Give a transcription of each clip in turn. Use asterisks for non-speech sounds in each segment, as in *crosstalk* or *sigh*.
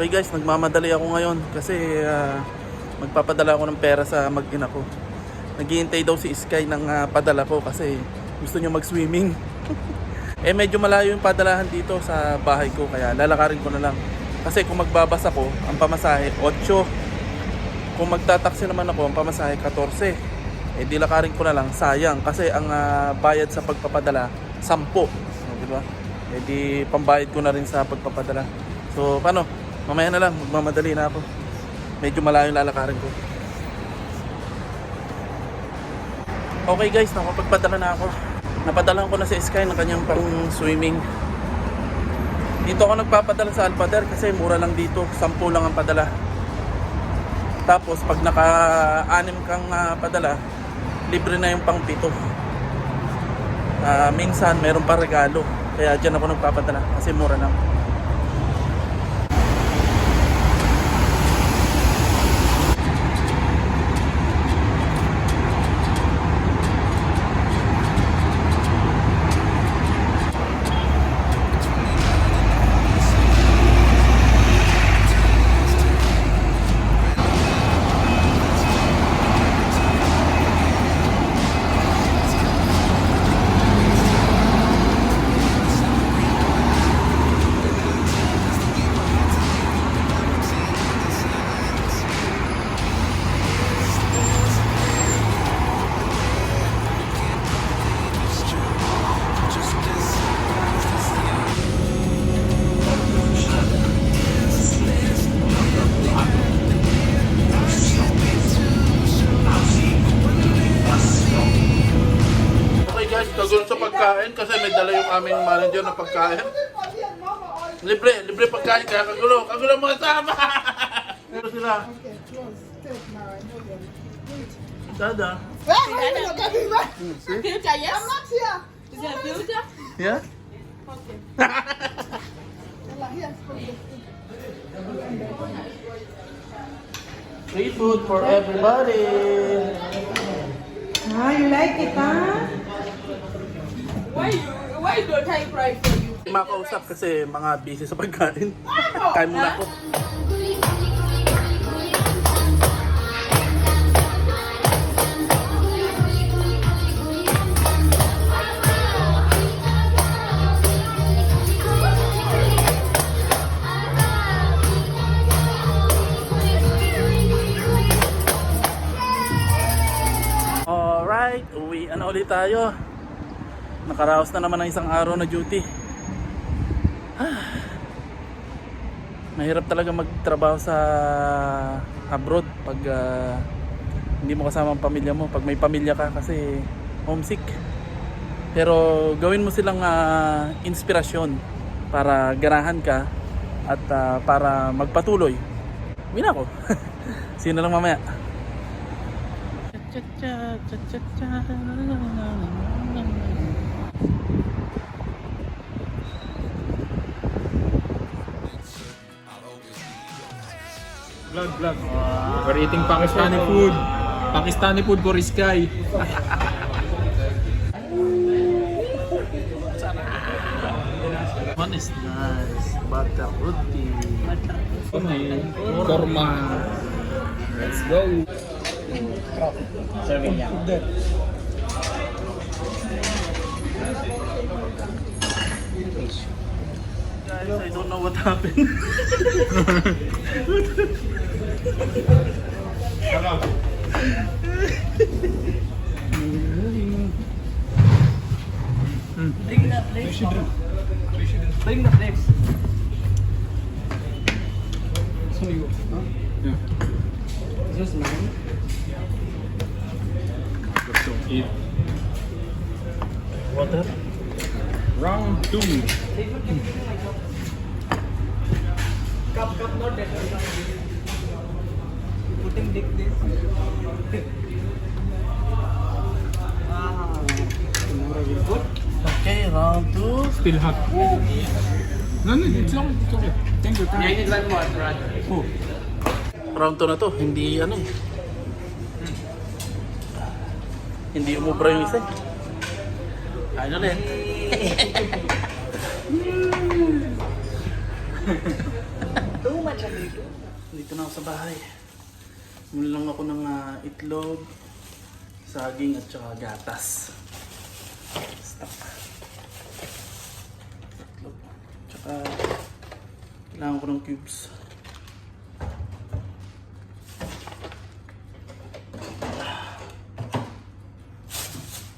Okay guys, nagmamadali ako ngayon kasi ah, magpapadala ako ng pera sa mag-ina ko. Naghihintay daw si Sky ng ah, padala ko kasi gusto niya mag-swimming. *laughs* eh medyo malayo yung padalahan dito sa bahay ko kaya lalakarin ko na lang. Kasi kung magbabas ako, ang pamasahe 8. Kung magtataksi naman ako, ang pamasahe 14. Eh di lakarin ko na lang, sayang kasi ang ah, bayad sa pagpapadala 10. Di ba? Eh di pambayad ko na rin sa pagpapadala. So paano? Mamaya na lang, magmamadali na ako. Medyo malayo lalakarin ko. Okay guys, nakapagpadala na ako. Napadala ko na si Sky ng kanyang pang swimming. Dito ako nagpapadala sa Alpader kasi mura lang dito. 10 lang ang padala. Tapos pag naka-anim kang ah, padala, libre na yung pang pito. Ah, minsan meron pa regalo. Kaya dyan ako nagpapadala kasi mura lang. Aming manager ng pagkain. Libre, libre pagkain kaya kagulo. Kagulo mga sama! Pero *laughs* sila, dada. Where are you? Future, yes? I'm not here. Is it a future? Yeah? Okay. *laughs* Free food for everybody. Ah, you like it, huh? Why you, why don't I cry for you? Makausap kasi mga busy sa pagkain. Kain muna ako. Alright, uwi na ulit tayo. Nakaraos na naman ng isang araw na duty. Mahirap talaga magtrabaho sa abroad pag ah, hindi mo kasama ang pamilya mo. Pag may pamilya ka kasi homesick. Pero gawin mo silang ah, inspirasyon para ganahan ka at ah, para magpatuloy. Uwi *laughs* na ako. Sino lang mamaya. Vlog, vlog. We're eating Pakistani food. Pakistani food for Sky. One is nice. Butter roti. Korma. Let's go. Guys, I don't know what happened. *laughs* Bring the plates. Bring the plates. Yeah. Just mine. Let's go eat. Water? Round two. Cup, cup, not that one. Putting dick this. *laughs* ah. Okay, round two. Still hot. No, no, it's okay. It's okay. Thank you. Thank you. need one more, Brad. Oh. Round 2 na to, hindi ano eh. Hindi umubra yung isa. eh. Kain ulit. *laughs* Too much. Dito na ako sa bahay. Muli lang ako ng ah, itlog, saging at saka gatas. Stop. Itlog. Tsaka kailangan ko ng cubes.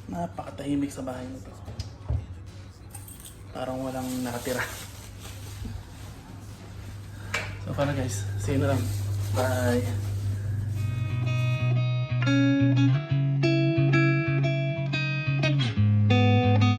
Napakatahimik sa bahay nito. Parang walang nakatira. So para guys, see you na lang. Bye. Música